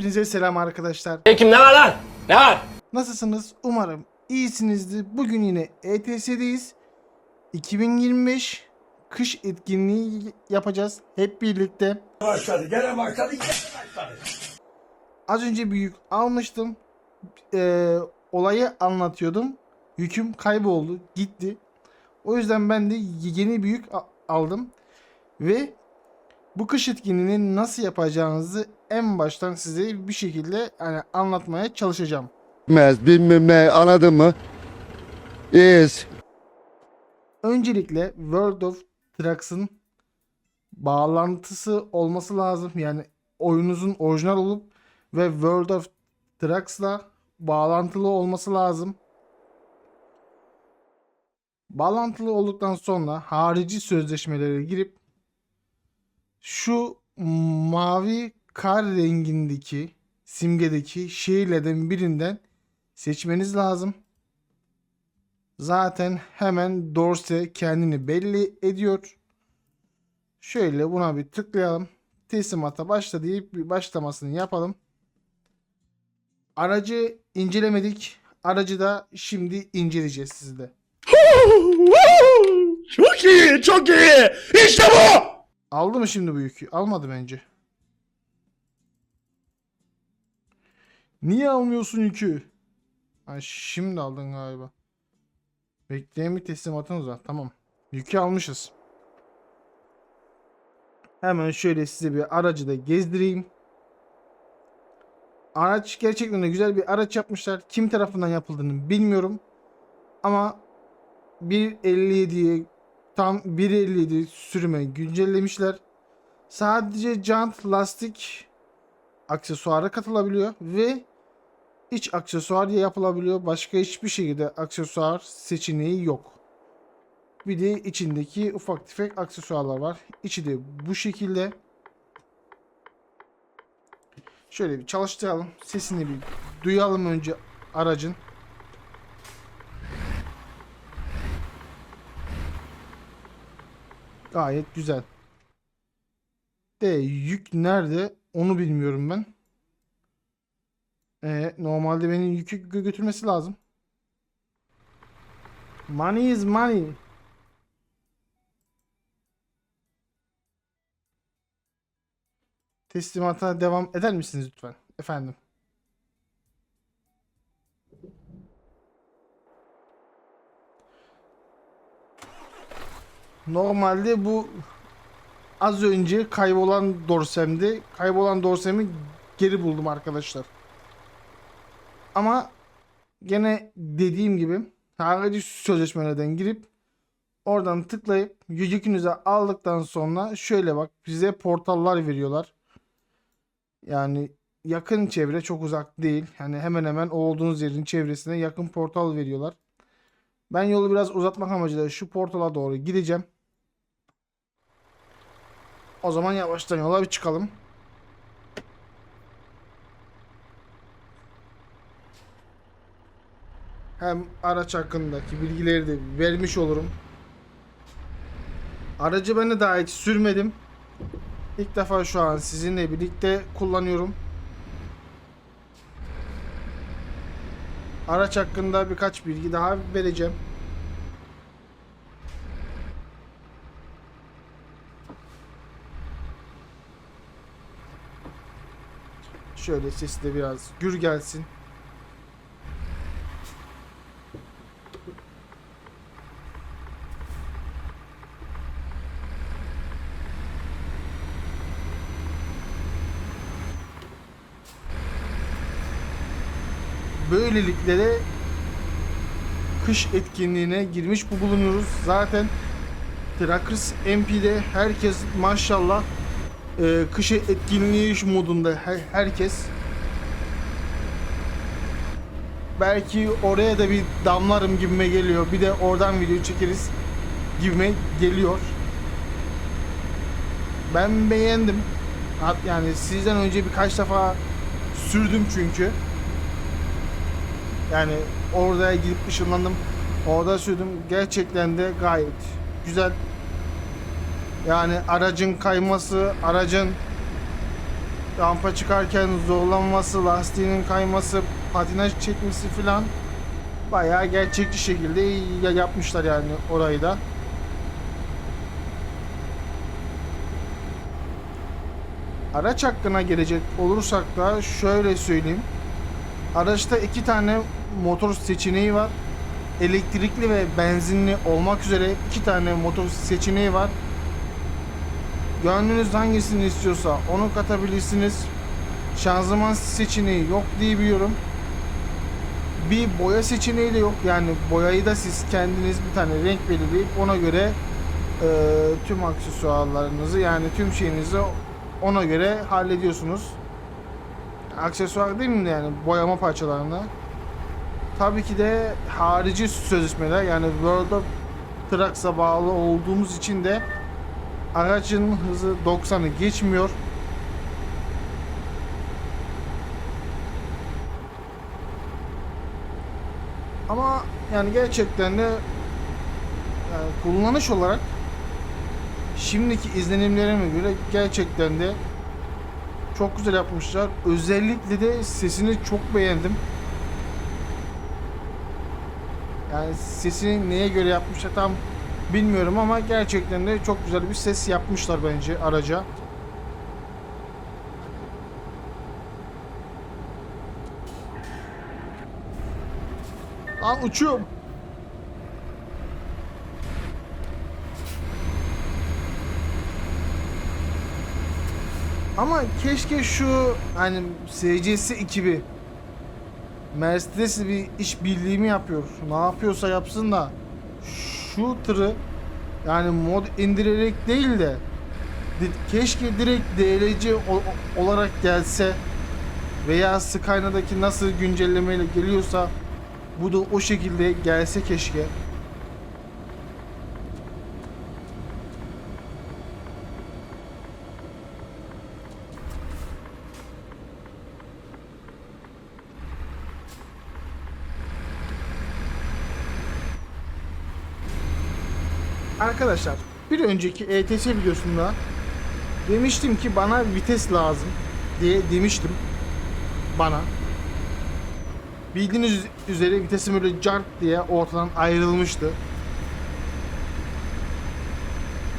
Hepinize selam arkadaşlar. Kim ne var lan? Ne var? Nasılsınız? Umarım iyisinizdir. Bugün yine ETS'deyiz. 2025 kış etkinliği yapacağız hep birlikte. başladı. Gene başladı. Gene başladı. Az önce bir yük almıştım. Ee, olayı anlatıyordum. Yüküm kayboldu, gitti. O yüzden ben de yeni bir yük aldım. Ve bu kış etkinliğini nasıl yapacağınızı en baştan size bir şekilde yani anlatmaya çalışacağım. bilmez bilmem ne anladın mı? İyiyiz. Öncelikle World of Trucks'ın bağlantısı olması lazım. Yani oyununuzun orijinal olup ve World of Trucks'la bağlantılı olması lazım. Bağlantılı olduktan sonra harici sözleşmelere girip şu mavi kar rengindeki simgedeki şehirlerden birinden seçmeniz lazım. Zaten hemen Dorse kendini belli ediyor. Şöyle buna bir tıklayalım. Teslimata başla deyip bir başlamasını yapalım. Aracı incelemedik. Aracı da şimdi inceleyeceğiz sizde. Çok iyi, çok iyi. İşte bu. Aldı mı şimdi bu yükü? Almadı bence. Niye almıyorsun yükü? Ha, şimdi aldın galiba. Bekleyen bir teslimatınız var. Tamam. Yükü almışız. Hemen şöyle size bir aracı da gezdireyim. Araç gerçekten de güzel bir araç yapmışlar. Kim tarafından yapıldığını bilmiyorum. Ama 1.57'ye tam 1.57 sürüme güncellemişler. Sadece jant, lastik aksesuarı katılabiliyor ve iç aksesuar yapılabiliyor. Başka hiçbir şekilde aksesuar seçeneği yok. Bir de içindeki ufak tefek aksesuarlar var. İçi de bu şekilde. Şöyle bir çalıştıralım. Sesini bir duyalım önce aracın. Gayet güzel. De yük nerede onu bilmiyorum ben. Ee, normalde benim yükü gö- götürmesi lazım. Money is money. Teslimata devam eder misiniz lütfen? Efendim. Normalde bu az önce kaybolan dorsemdi. Kaybolan dorsemi geri buldum arkadaşlar. Ama gene dediğim gibi harici sözleşmelerden girip oradan tıklayıp yükünüze aldıktan sonra şöyle bak bize portallar veriyorlar. Yani yakın çevre çok uzak değil. Yani hemen hemen olduğunuz yerin çevresine yakın portal veriyorlar. Ben yolu biraz uzatmak amacıyla şu portala doğru gideceğim. O zaman yavaştan yola bir çıkalım. Hem araç hakkındaki bilgileri de vermiş olurum. Aracı ben de daha hiç sürmedim. İlk defa şu an sizinle birlikte kullanıyorum. Araç hakkında birkaç bilgi daha vereceğim. Şöyle sesi de biraz gür gelsin. Böylelikle de kış etkinliğine girmiş bu bulunuyoruz. Zaten Trackers MP'de herkes maşallah e, kış etkinliği modunda her- herkes belki oraya da bir damlarım gibime geliyor. Bir de oradan video çekeriz gibime geliyor. Ben beğendim. Yani sizden önce birkaç defa sürdüm çünkü. Yani orada gidip ışınlandım. Orada sürdüm. Gerçekten de gayet güzel. Yani aracın kayması, aracın rampa çıkarken zorlanması, lastiğinin kayması, patinaj çekmesi filan bayağı gerçekçi şekilde ya- yapmışlar yani orayı da. Araç hakkına gelecek olursak da şöyle söyleyeyim. Araçta iki tane motor seçeneği var. Elektrikli ve benzinli olmak üzere iki tane motor seçeneği var. Gönlünüz hangisini istiyorsa onu katabilirsiniz. Şanzıman seçeneği yok diye biliyorum. Bir boya seçeneği de yok. Yani boyayı da siz kendiniz bir tane renk belirleyip ona göre e, tüm aksesuarlarınızı yani tüm şeyinizi ona göre hallediyorsunuz. Aksesuar değil mi yani boyama parçalarını. Tabii ki de harici sözleşmeler yani World of Trucks'a bağlı olduğumuz için de aracın hızı 90'ı geçmiyor. Ama yani gerçekten de yani kullanış olarak şimdiki izlenimlerime göre gerçekten de çok güzel yapmışlar. Özellikle de sesini çok beğendim. Yani sesini neye göre yapmışlar tam bilmiyorum ama gerçekten de çok güzel bir ses yapmışlar bence araca. Lan uçuyorum. Ama keşke şu hani SCS ekibi Mercedes bir iş birliği mi yapıyor? Ne yapıyorsa yapsın da şu tırı yani mod indirerek değil de keşke direkt DLC olarak gelse veya Skyline'daki nasıl güncellemeyle geliyorsa bu da o şekilde gelse keşke. Arkadaşlar bir önceki ETS videosunda demiştim ki bana vites lazım diye demiştim bana. Bildiğiniz üzere vitesim öyle cart diye ortadan ayrılmıştı.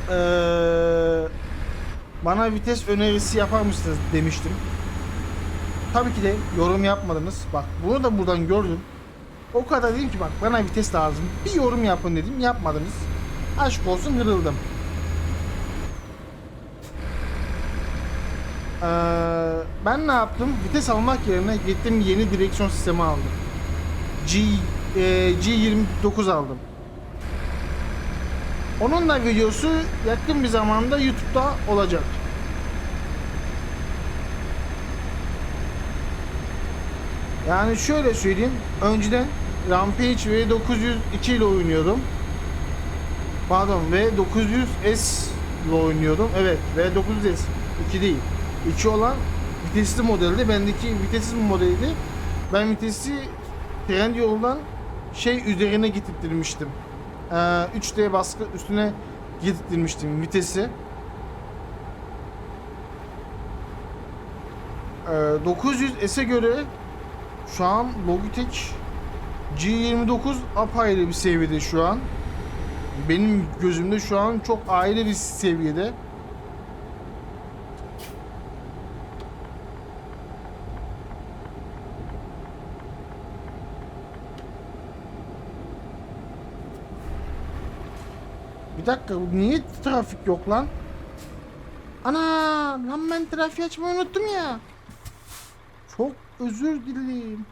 Ee, bana vites önerisi yapar mısınız demiştim. Tabii ki de yorum yapmadınız. Bak bunu da buradan gördüm. O kadar dedim ki bak bana vites lazım. Bir yorum yapın dedim. Yapmadınız. Aşk olsun kırıldım. Ee, ben ne yaptım? Vites almak yerine gittim yeni direksiyon sistemi aldım. G, e, G29 aldım. Onun da videosu yakın bir zamanda YouTube'da olacak. Yani şöyle söyleyeyim. Önceden Rampage V902 ile oynuyordum. Pardon V900S ile oynuyordum. Evet V900S 2 değil. 2 olan vitesli modeldi. Bendeki vitessiz modeliydi. Ben vitesi Trendyol'dan şey üzerine getirttirmiştim. Ee, 3D baskı üstüne getirttirmiştim vitesi. Ee, 900S'e göre şu an Logitech G29 apayrı bir seviyede şu an. Benim gözümde şu an çok ayrı bir seviyede. Bir dakika niye trafik yok lan? Ana lan ben trafiği açmayı unuttum ya. Çok özür dileyim.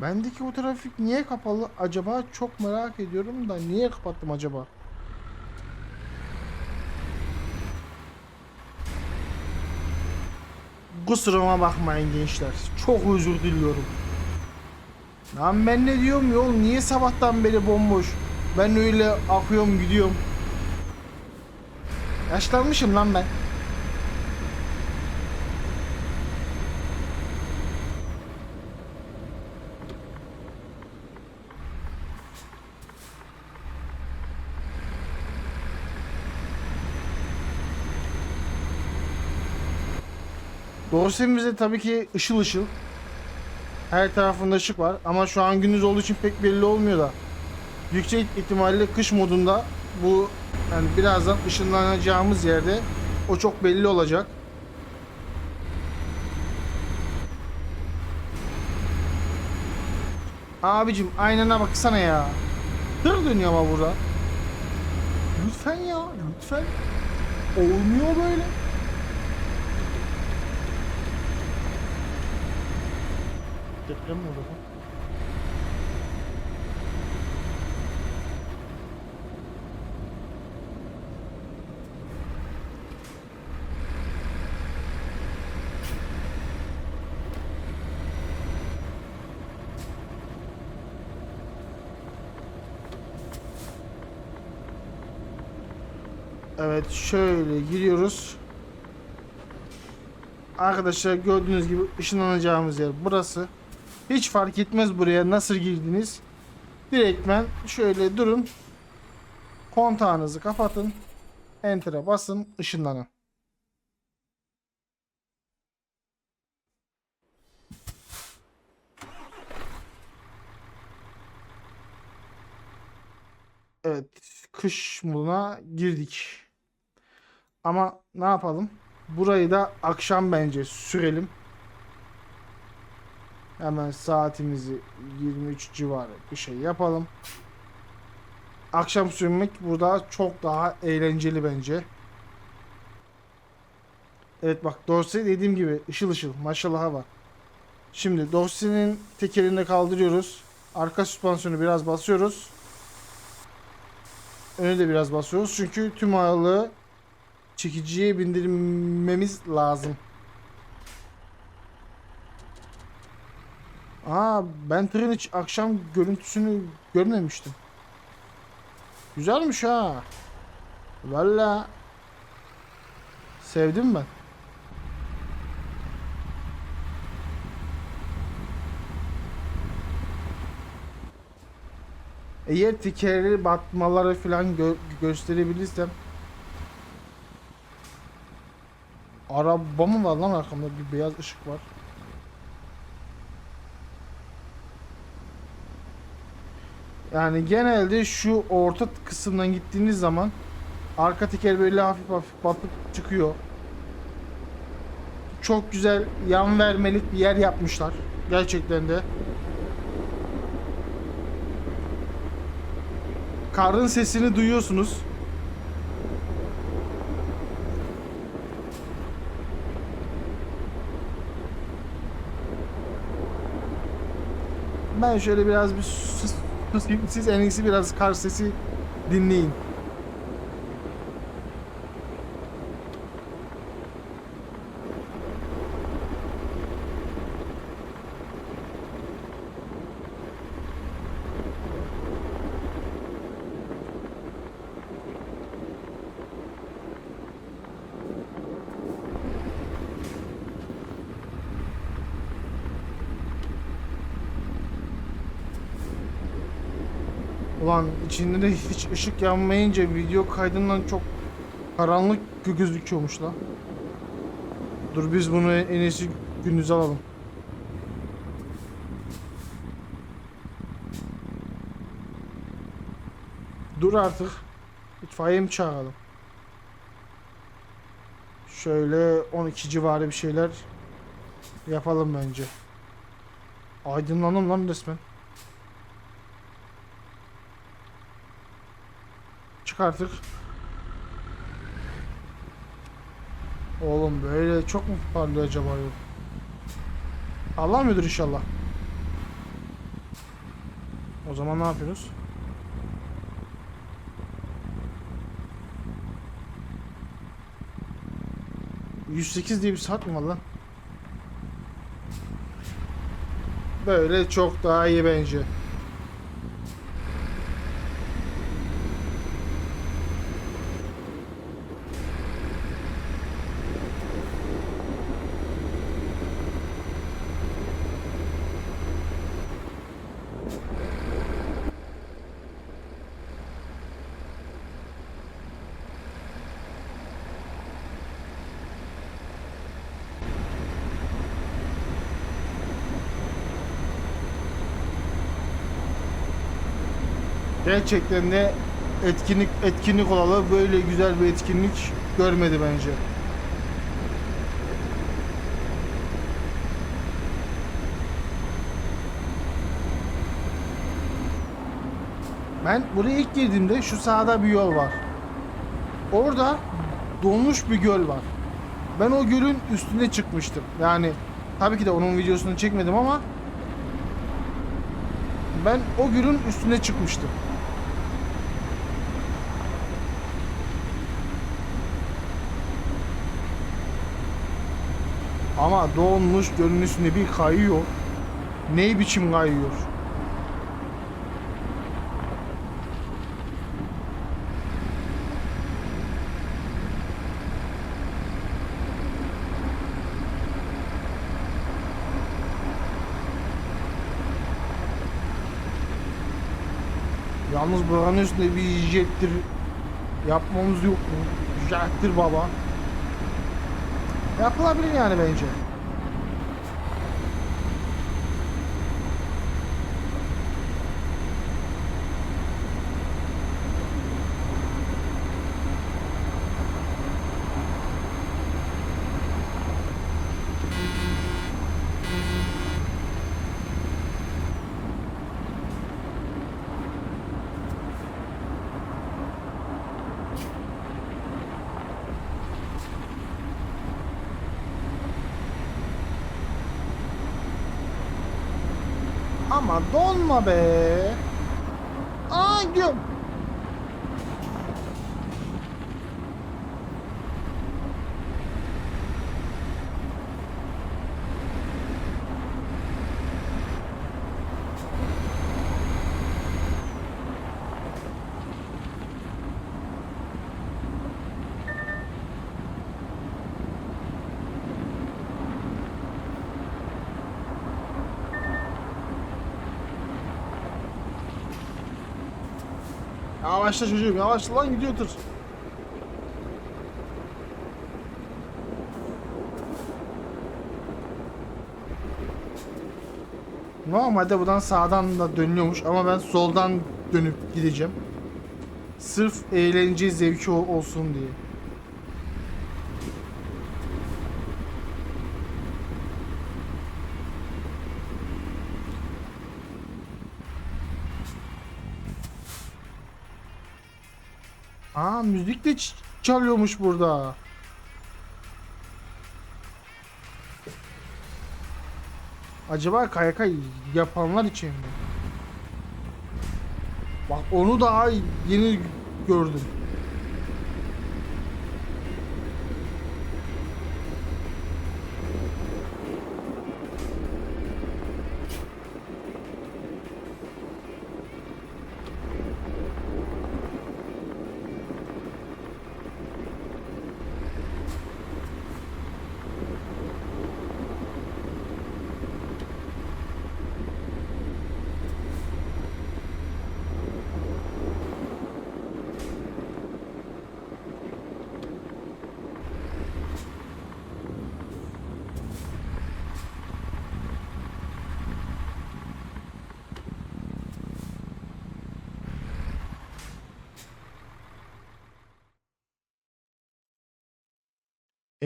Bendeki o trafik niye kapalı acaba çok merak ediyorum da niye kapattım acaba? Kusuruma bakmayın gençler. Çok özür diliyorum. Lan ben ne diyorum yol niye sabahtan beri bomboş? Ben öyle akıyorum gidiyorum. Yaşlanmışım lan ben. Dorsemizde tabii ki ışıl ışıl. Her tarafında ışık var ama şu an gündüz olduğu için pek belli olmuyor da. Yüksek ihtimalle kış modunda bu yani birazdan ışınlanacağımız yerde o çok belli olacak. Abicim aynana baksana ya. Tır dönüyor ama burada. Lütfen ya lütfen. Olmuyor böyle. Deprem mi oldu? Evet şöyle giriyoruz. Arkadaşlar gördüğünüz gibi ışınlanacağımız yer burası. Hiç fark etmez buraya nasıl girdiniz. Direktmen şöyle durun. Kontağınızı kapatın. Enter'a basın. ışınlanın. Evet. Kış moduna girdik. Ama ne yapalım? Burayı da akşam bence sürelim. Hemen saatimizi 23 civarı bir şey yapalım. Akşam sürmek burada çok daha eğlenceli bence. Evet bak Dorsey dediğim gibi ışıl ışıl maşallah var. Şimdi Dorsey'nin tekerini de kaldırıyoruz. Arka süspansiyonu biraz basıyoruz. Önü de biraz basıyoruz. Çünkü tüm ağırlığı çekiciye bindirmemiz lazım. Aa ben tırın hiç akşam görüntüsünü görmemiştim. Güzelmiş ha. Valla sevdim ben. Eğer tekerleri batmaları falan gö- gösterebilirsem Araba mı var lan arkamda bir beyaz ışık var. Yani genelde şu orta kısımdan gittiğiniz zaman arka teker böyle hafif hafif batıp çıkıyor. Çok güzel yan vermelik bir yer yapmışlar. Gerçekten de. Karın sesini duyuyorsunuz. Ben şöyle biraz bir. Siz en iyisi biraz kar sesi dinleyin. Ulan içinde de hiç ışık yanmayınca video kaydından çok karanlık gö- gözüküyormuş la. Dur biz bunu en iyisi gündüz alalım. Dur artık. İtfaiye mi çağıralım? Şöyle 12 civarı bir şeyler yapalım bence. Aydınlanım lan resmen. Çık artık. Oğlum böyle çok mu parlıyor acaba yol? Allah mıdır inşallah. O zaman ne yapıyoruz? ...108 diye bir saat mi var lan? Böyle çok daha iyi bence. Gerçekten de etkinlik etkinlik olalı böyle güzel bir etkinlik görmedi bence. Ben buraya ilk girdiğimde şu sağda bir yol var. Orada donmuş bir göl var. Ben o gölün üstüne çıkmıştım. Yani tabii ki de onun videosunu çekmedim ama ben o gölün üstüne çıkmıştım. Ama donmuş gölün üstünde bir kayıyor. Ne biçim kayıyor? Yalnız buranın üstünde bir jettir yapmamız yok mu? Jettir baba. Yapılabilir yani bence. Ama donma be. Aa gidiyorum. Yavaşla çocuğum yavaşla lan gidiyor tır. Normalde buradan sağdan da dönüyormuş ama ben soldan dönüp gideceğim. Sırf eğlence zevki ol- olsun diye. Aa müzik de çalıyormuş burada. Acaba kayaka yapanlar için mi? Bak onu daha yeni gördüm.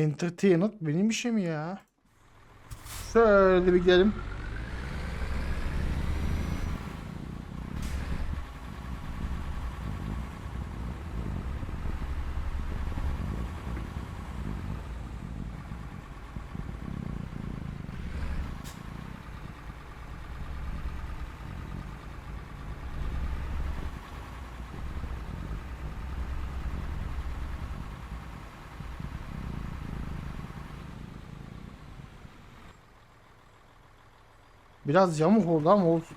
Entertainment benim işim ya. Şöyle bir gidelim. Biraz yamuk oldu ama olsun.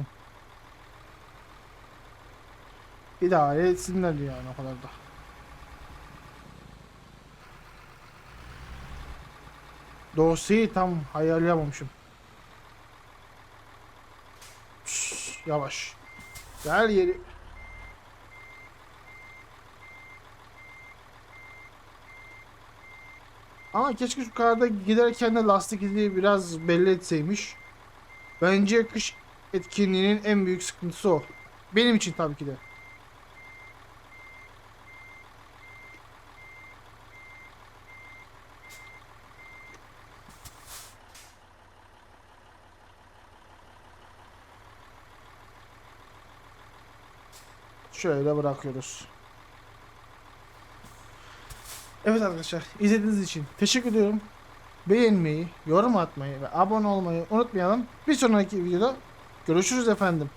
İdare etsinler yani o kadar da. Dosyayı tam ayarlayamamışım. Şşş, yavaş. Gel yeri. Ama keşke şu karda giderken de lastik izi biraz belli etseymiş. Bence kış etkinliğinin en büyük sıkıntısı o. Benim için tabii ki de. Şöyle bırakıyoruz. Evet arkadaşlar izlediğiniz için teşekkür ediyorum. Beğenmeyi, yorum atmayı ve abone olmayı unutmayalım. Bir sonraki videoda görüşürüz efendim.